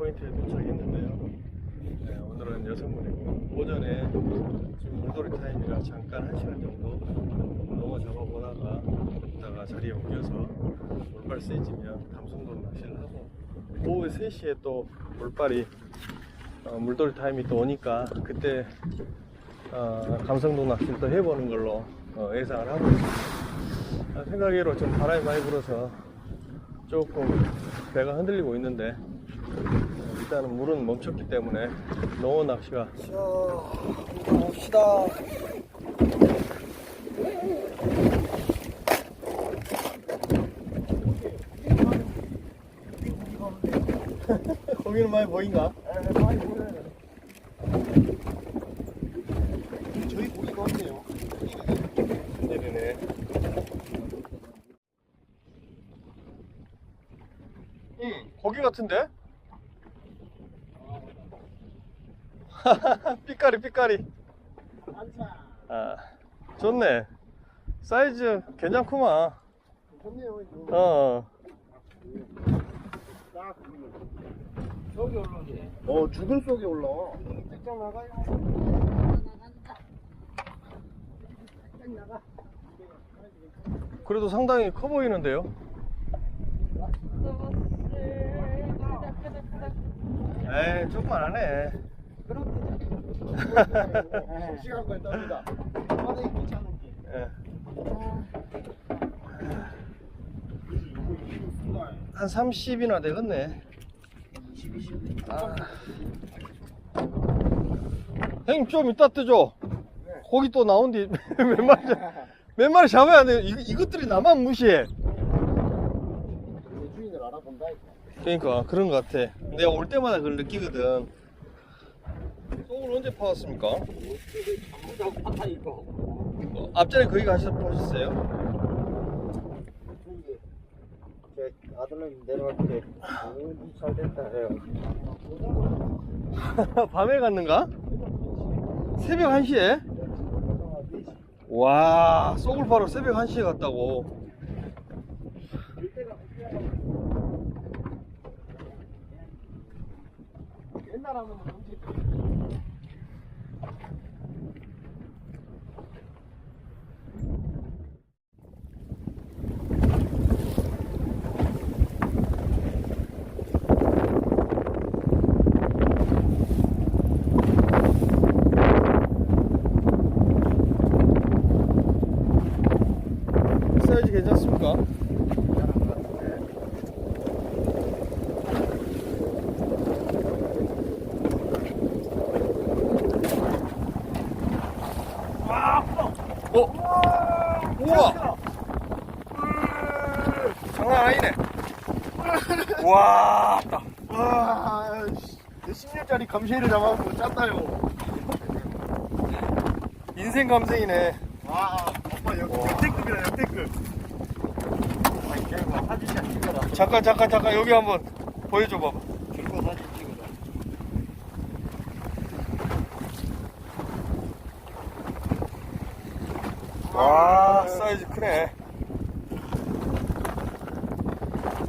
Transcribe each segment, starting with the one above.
포인트에 도착했는데요. 네, 오늘은 여성분이고 오전에 지금 물놀이 타임이라 잠깐 한 시간 정도 농어 잡아보다가 이따가 자리에 옮겨서 물발 세지면 감성도 낚시를 하고 오후 3시에 또 물발이 어, 물놀이 타임이 또 오니까 그때 어, 감성도 낚시를 또 해보는 걸로 어, 예상을 하고 있습니다. 아, 생각외로 좀 바람이 많이 불어서 조금 배가 흔들리고 있는데 일단은 물은 멈췄기 때문에 농어 낚시가 자, 봅시다. 거기는 많이 보인가? 많이 보여요. 저희 고기가 없네요. 내리네 응 고기 같은데? 삐까리 삐까리 아 좋네 사이즈 괜찮구만 좋네요, 이거. 어 딱. 저기 올라오지. 어, 죽은 속에 올라와. 백장 나가요. 백장 나가. 그래도 상당히 커 보이는데요 에이 조금만 하네 씩씩한 걸 땁니다. 바닥이. 예. 이거 한 30이나 되겠네 20, 20. 아. 형님 좀 이따 뜨죠? 고기 또 나온 뒤 몇 마리 잡- 몇 마리 잡아야 돼요 이, 이것들이 나만 무시해. 그러니까 그런 것 같아 내가 올 때마다 그걸 느끼거든 똥을 언제 파왔습니까? 이거. 어, 앞전에 거기? 제 아들님 내려갈 때, 오, 잘 됐다. 해요. 밤에 갔는가? 새벽 1시에? 와 쏘글 파러 새벽 1시에 갔다고 옛날 하면 언제 사이즈 괜찮습니까? 어? 우와! 장난 아니네. 와, 딱. 와, 씨. 내 10년짜리 감시를 잡아갖고 짰다요. 인생 감성이네. 와, 아빠 역, 역대급이다, 역대급. 찍어라. 잠깐, 잠깐, 잠깐, 여기 한번 보여줘 봐봐. 들고 사진 찍어라. 와, 사이즈 크네.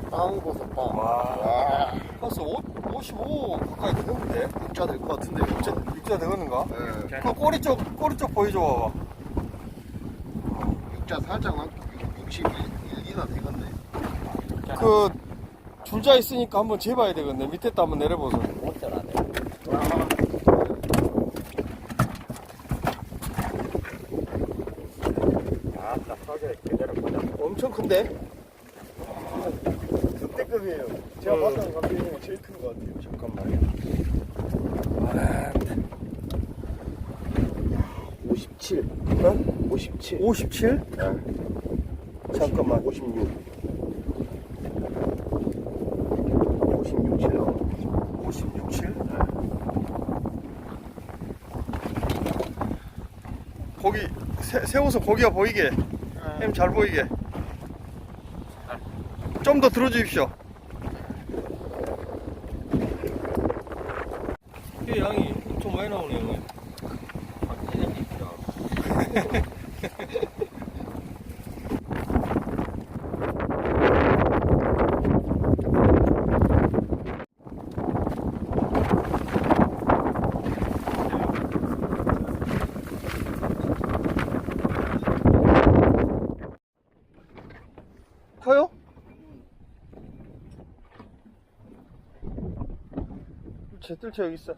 빵 버섯 빵. 와. 벌써 55 가까이 되는데? 육자 될 것 같은데, 육자. 육자 되겠는가? 네. 그 꼬리 쪽, 꼬리 쪽 보여줘 봐봐. 육자 살짝 한 61이나 되겠네. 그, 줄자 있으니까 한번 재봐야 되겠네. 밑에 또 한번 내려보소. 어쩌라네. 아따, 사제 제대로 가자. 엄청 큰데? 역대급이에요. 제가 어. 봤던 감시 중에 제일 큰 것 같아요. 잠깐만요. 아, 57. 어? 57. 57? 잠깐만. 56. 56, 7 나와. 56, 7? 고기, 세, 세워서 고기가 보이게. 햄 잘 보이게. 좀 더 들어주십시오. 이 양이 엄청 많이 나오네 형님 박태현 있죠. 커요? 뜰채 뜰채 여기 있어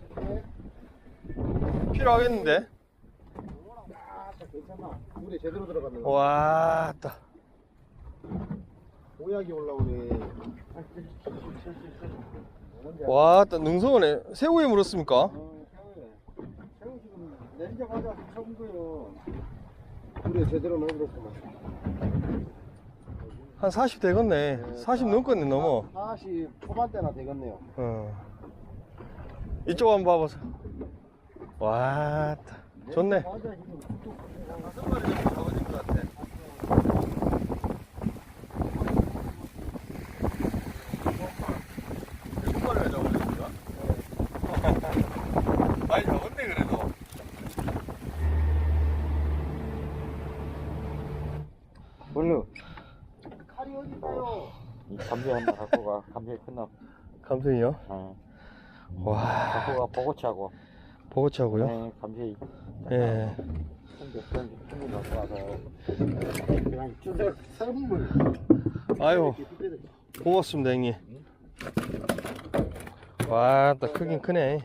필요하겠는데 괜찮아. 물에 제대로 들어갔네. 와따 오약이 올라오네. 와따 능성어네 새우에 물었습니까? 어, 새우 지금 내리자마자 처음 거요. 물에 제대로 넣어버렸구만. 한 40 되겠네 40 넘겠네 넘어 40 초반대나 되겠네요. 어. 이쪽 한번 봐보세요 와따 좋네? 많이 잡았네 그래도. 칼이? 이 감자 하나 갖고 가. 감자 큰 놈. 감성이요? 어. 와 갖고 가 보고차고. 보고차고요? 네, 이 예. 갖고 와서. 그냥 선물. 아유 고맙습니다 형님 와따 크긴 크네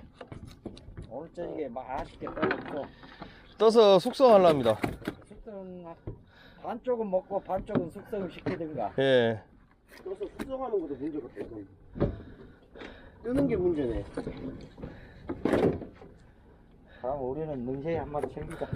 오늘 저녁에 맛있게 떠먹고. 떠서 숙성하려 합니다 숙성 반쪽은 먹고 반쪽은 숙성을 시키든가. 예 그래서 수정하는 것도 문제가 되고. 뜨는 게 문제네. 그럼 우리는 능생이 한 마리 챙기자.